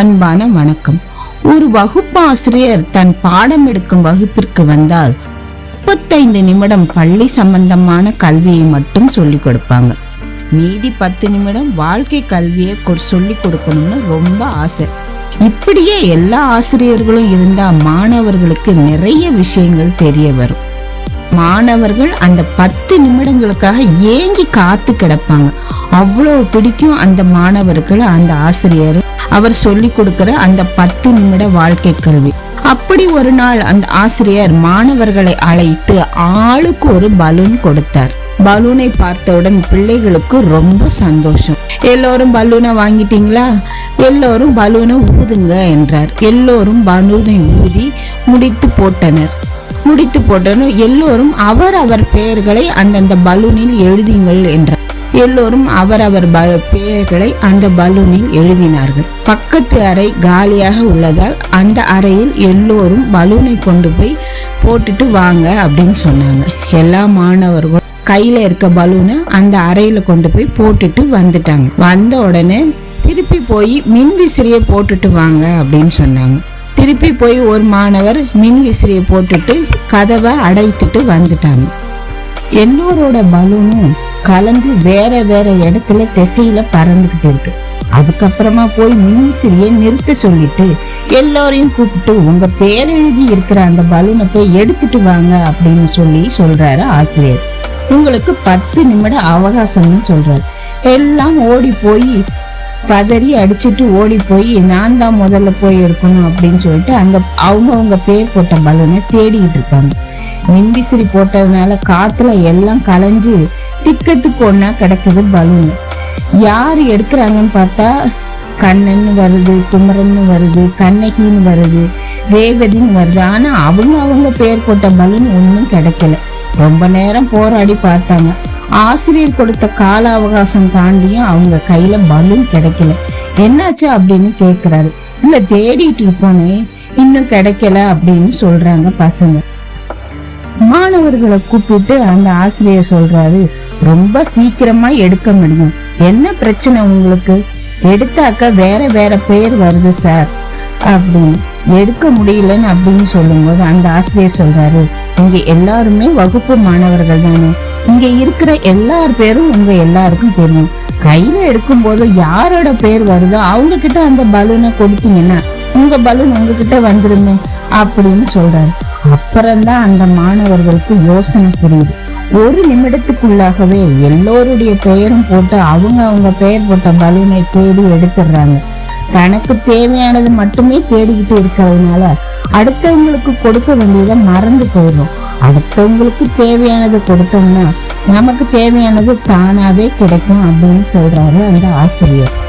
அன்பான வணக்கம். ஒரு வகுப்பாசிரியர் தன் பாடம் எடுக்கும் வகுப்பிற்கு வந்தால் முப்பத்தைந்து நிமிடம் பள்ளி சம்பந்தமான கல்வியை மட்டும் சொல்லிக் கொடுப்பாங்க. மீதி பத்து நிமிடம் வாழ்க்கை கல்வியை கொ- சொல்லிக் கொடுக்கணும்னு ரொம்ப ஆசை. இப்படியே எல்லா ஆசிரியர்களும் இருந்தால் மாணவர்களுக்கு நிறைய விஷயங்கள் தெரிய வரும். மாணவர்கள் அந்த பத்து நிமிடங்களுக்காக ஏங்கி காத்து கிடப்பாங்க. அவ்வளோ பிடிக்கும் அந்த மாணவர்கள் அந்த ஆசிரியர் அவர் சொல்லி கொடுக்கிற அந்த பத்து நிமிட வாழ்க்கை கல்வி அப்படி ஒரு நாள் அந்த ஆசிரியர் மாணவர்களை அழைத்து ஆளுக்கு ஒரு பலூன் கொடுத்தார். பலூனை பார்த்தவுடன் பிள்ளைகளுக்கு ரொம்ப சந்தோஷம். எல்லோரும் பலூனை வாங்கிட்டீங்களா? எல்லோரும் பலூனை ஊதுங்க என்றார். எல்லோரும் பலூனை ஊதி முடித்து போட்டனர். முடித்து போட்டனும் எல்லோரும் அவர் அவர் பெயர்களை அந்தந்த பலூனில் எழுதிங்கள் என்றார். எல்லோரும் அவரவர் பெயர்களை அந்த பலூனில் எழுதினார்கள். பக்கத்து அறை காலியாக உள்ளதால் அந்த அறையில் எல்லோரும் பலூனை கொண்டு போய் போட்டுட்டு வாங்க அப்படின்னு சொன்னாங்க. எல்லா மாணவர்களும் கையில இருக்க பலூனை அந்த அறையில கொண்டு போய் போட்டுட்டு வந்துட்டாங்க. வந்த உடனே திருப்பி போய் மின் விசிறியை போட்டுட்டு வாங்க அப்படின்னு சொன்னாங்க. திருப்பி போய் ஒரு மாணவர் மின் விசிறியை போட்டுட்டு கதவை அடைத்துட்டு வந்துட்டாங்க. எல்லோரோட பலூனும் கலந்து வேற வேற இடத்துல திசையில பறந்துகிட்டு இருக்கு. அதுக்கப்புறமா போய் மின்விசிறியை நிறுத்த சொல்லிட்டு எல்லோரையும் கூப்பிட்டு உங்க பேர் எழுதி இருக்கிற அந்த பலூனை போய் எடுத்துட்டு வாங்க அப்படின்னு சொல்லி சொல்றாரு ஆசிரியர். உங்களுக்கு பத்து நிமிட அவகாசம்னு சொல்றாரு. எல்லாம் ஓடி போய் பதறி அடிச்சிட்டு ஓடி போய் நான் தான் முதல்ல போய் எடுக்கணும் அப்படின்னு சொல்லிட்டு அங்க அவங்க அவங்க பேர் போட்ட பலூனை தேடிக்கிட்டு இருக்காங்க. மின்விசிறி போட்டதுனால காத்துல எல்லாம் கலைஞ்சு திக்கத்துக்கு ஒண்ணா கிடக்குது பலூன் யார் எடுக்கிறாங்கன்னு பார்த்தா கண்ணன்னு வருது குமரன்னு வருது கண்ணகின்னு வருது ரேவதின்னு வருது. ஆனா அவங்க அவங்க பேர் போட்ட பலூன் ஒன்றும் கிடைக்கல. ரொம்ப நேரம் போராடி பார்த்தாங்க. ஆசிரியர் கொடுத்த கால அவகாசம் தாண்டியும் அவங்க கையில பலூன் கிடைக்கல. என்னாச்சு அப்படின்னு கேக்குறாரு. இல்ல தேடிட்டு இருக்கோனே இன்னும் கிடைக்கல அப்படின்னு சொல்றாங்க பசங்க. மாணவர்களை கூப்பிட்டு அந்த ஆசிரியர் சொல்றாரு ரொம்ப சீக்கிரமா எடுக்க முடியும். என்ன பிரச்சனை உங்களுக்கு? எடுத்தாக்க வேற வேற பேர் வருது சார். அப்படின்னு எடுக்க முடியலன்னு அப்படின்னு சொல்லும்போது அந்த ஆசிரியர் சொல்றாரு இங்க எல்லாருமே வகுப்பு மாணவர்கள் தானே. இங்க இருக்கிற எல்லார் பேரும் உங்க எல்லாருக்கும் தெரியும். கையில எடுக்கும்போது யாரோட பேர் வருதோ அவங்க கிட்ட அந்த பலூனை கொடுத்தீங்கன்னா உங்க பலூன் உங்ககிட்ட வந்துருமே அப்படின்னு சொல்றாரு. அப்புறம்தான் அந்த மாணவர்களுக்கு யோசனை புரியுது. ஒரு நிமிடத்துக்குள்ளாகவே எல்லோருடைய பெயரும் போட்டு அவங்க அவங்க பெயர் போட்ட பலூனை தேடி எடுத்துடுறாங்க. தனக்கு தேவையானது மட்டுமே தேடிக்கிட்டு இருக்கிறதுனால அடுத்தவங்களுக்கு கொடுக்க வேண்டியதை மறந்து போயிடும் அடுத்தவங்களுக்கு தேவையானது கொடுத்தோம்னா நமக்கு தேவையானது தானாவே கிடைக்கும் அப்படின்னு சொல்றாரு அந்த ஆசிரியர்.